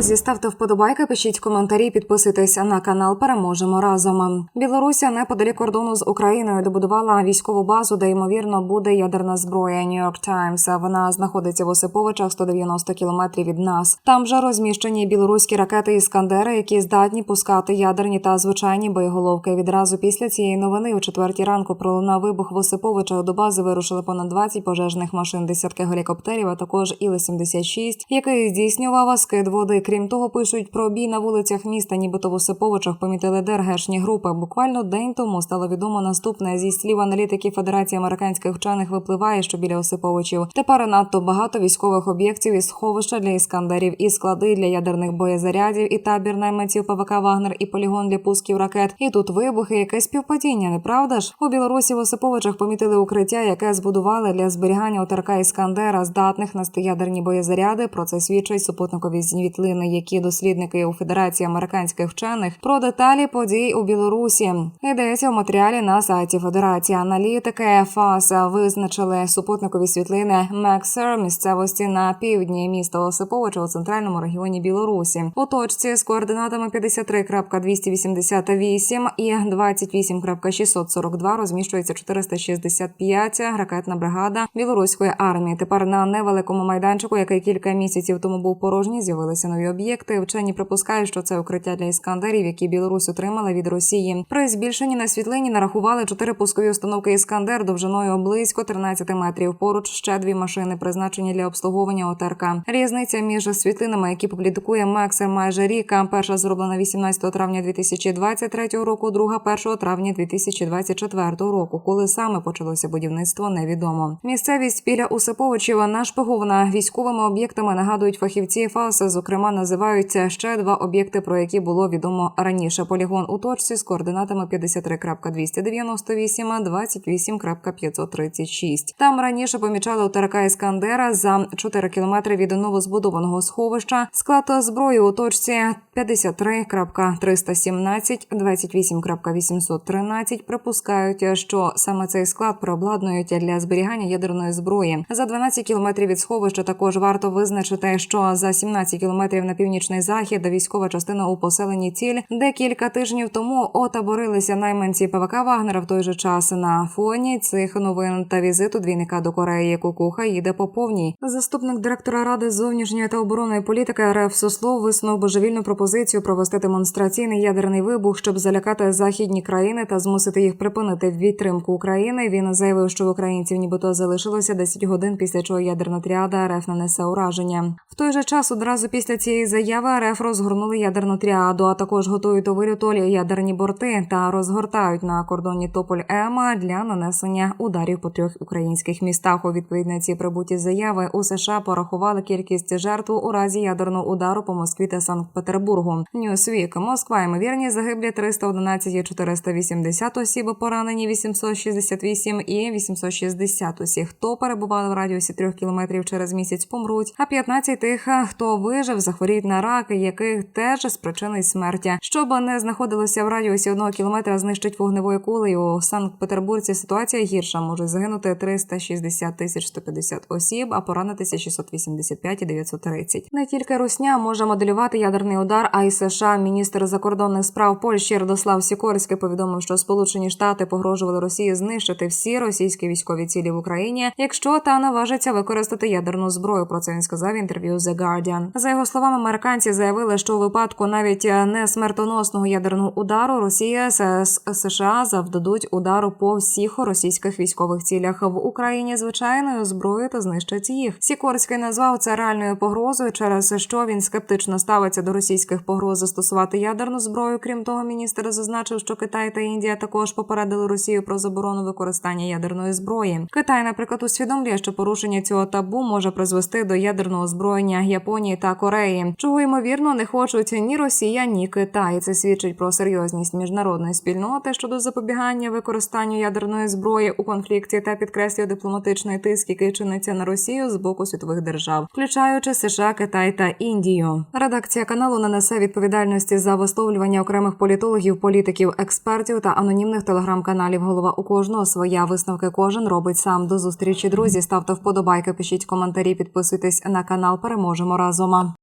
Друзі, ставте вподобайки, пишіть коментарі, підписуйтесь на канал. Переможемо разом. Білорусія неподалік кордону з Україною добудувала військову базу, де ймовірно буде ядерна зброя. New York Times. Вона знаходиться в Осиповичах 190 кілометрів від нас. Там же розміщені білоруські ракети Іскандери, які здатні пускати ядерні та звичайні боєголовки. Відразу після цієї новини о четвертій ранку пролунав вибух в Осиповичах. До бази вирушили понад 20 пожежних машин, десятки гелікоптерів, а також Іл-76, який здійснював скид води. Крім того, пишуть про бій на вулицях міста, нібито в Осиповичах помітили ДРГшні групи. Буквально день тому стало відомо наступне зі слів аналітиків Федерації американських вчених випливає, що біля Осиповичів тепер надто багато військових об'єктів і сховища для іскандерів, і склади для ядерних боєзарядів, і табір найманців ПВК Вагнер, і полігон для пусків ракет. І тут вибухи, яке співпадіння, не правда ж? У Білорусі в Осиповичах помітили укриття, яке збудували для зберігання ОТРК Іскандера, здатних нести ядерні боєзаряди. Про це свідчать супутникові звітлини, які дослідники у Федерації американських вчених про деталі подій у Білорусі. Йдеться в матеріалі на сайті Федерації. Аналітики ФАС визначили супутникові світлини Мексер місцевості на півдні міста Осиповича у центральному регіоні Білорусі. У точці з координатами 53.288 і 28.642 розміщується 465 ракетна бригада білоруської армії. Тепер на невеликому майданчику, який кілька місяців тому був порожній, з'явилися нові об'єкти. Вчені припускають, що це укриття для іскандерів, які Білорусь отримала від Росії. При збільшенні на світлині нарахували чотири пускові установки Іскандер довжиною близько 13 метрів. Поруч ще дві машини, призначені для обслуговування ОТРК. Різниця між світлинами, які публікує Мексер майже рік. Перша зроблена 18 травня 2023 року, друга 1 травня 2024 року. Коли саме почалося будівництво, невідомо. Місцевість біля Усиповичів нашпигована військовими об'єктами. Нагадують фахівці ФАС. Зокрема, називаються ще два об'єкти, про які було відомо раніше. Полігон у точці з координатами 53.298, 28.536. Там раніше помічали ОТРК Іскандера за 4 кілометри від новозбудованого сховища. Склад зброї у точці 53.317, 28.813 припускають, що саме цей склад прообладнують для зберігання ядерної зброї. За 12 кілометрів від сховища також варто визначити, що за 17 кілометрів на північний захід військова частина у поселенні ціль, де кілька тижнів тому отаборилися найманці ПВК Вагнера в той же час на фоні цих новин та візиту двійника до Кореї Кукуха їде по повній. Заступник директора ради зовнішньої та оборонної політики РФ Сослов висунув божевільну пропозицію провести демонстраційний ядерний вибух, щоб залякати західні країни та змусити їх припинити підтримку України. Він заявив, що в українців нібито залишилося 10 годин, після чого ядерна тріада РФ нанесе ураження. В той же час одразу після цієї заяви РФ розгорнули ядерну тріаду, а також готують до виліту ядерні борти та розгортають на кордоні Тополь Ема для нанесення ударів по трьох українських містах. У відповідь ці прибуті заяви у США порахували кількість жертв у разі ядерного удару по Москві та Санкт-Петербургу. Ньюсвік Москва ймовірні загиблі 311 і 480 осіб, поранені 868 і 860 усіх, хто перебували в радіусі трьох кілометрів через місяць, помруть. А 15 тих, хто вижив, захворіють на рак, яких теж спричинить смерті. Щоб не знаходилося в радіусі одного кілометра, знищить вогневою кулею. У Санкт-Петербурзі ситуація гірша. Можуть загинути 360 тисяч 150 осіб, а поранитися 685 і 930. Не тільки Русня може моделювати ядерний удар, а й США. Міністр закордонних справ Польщі Радослав Сікорський повідомив, що Сполучені Штати погрожували Росії знищити всі російські військові цілі в Україні, якщо та наважиться використати ядерну зброю. Про це він сказав в інтерв'ю The Guardian. За його словами, американці заявили, що у випадку навіть не смертоносного ядерного удару Росія з США завдадуть удару по всіх російських військових цілях в Україні звичайною зброєю та знищать їх. Сікорський назвав це реальною погрозою, через що він скептично ставиться до російських погроз застосувати ядерну зброю. Крім того, міністр зазначив, що Китай та Індія також попередили Росію про заборону використання ядерної зброї. Китай, наприклад, усвідомлює, що порушення цього табу може призвести до ядерного озброєння Японії та Кореї, чого ймовірно не хочуть ні Росія, ні Китай. Це свідчить про серйозність міжнародної спільноти щодо запобігання використанню ядерної зброї у конфлікті та підкреслює дипломатичний тиск, який чиниться на Росію з боку світових держав, включаючи США, Китай та Індію. Редакція каналу не несе відповідальності за висловлювання окремих політологів, політиків, експертів та анонімних телеграм-каналів. Голова у кожного своя висновки кожен робить сам. До зустрічі, друзі. Ставте вподобайки, пишіть коментарі, підписуйтесь на канал. Переможемо разом.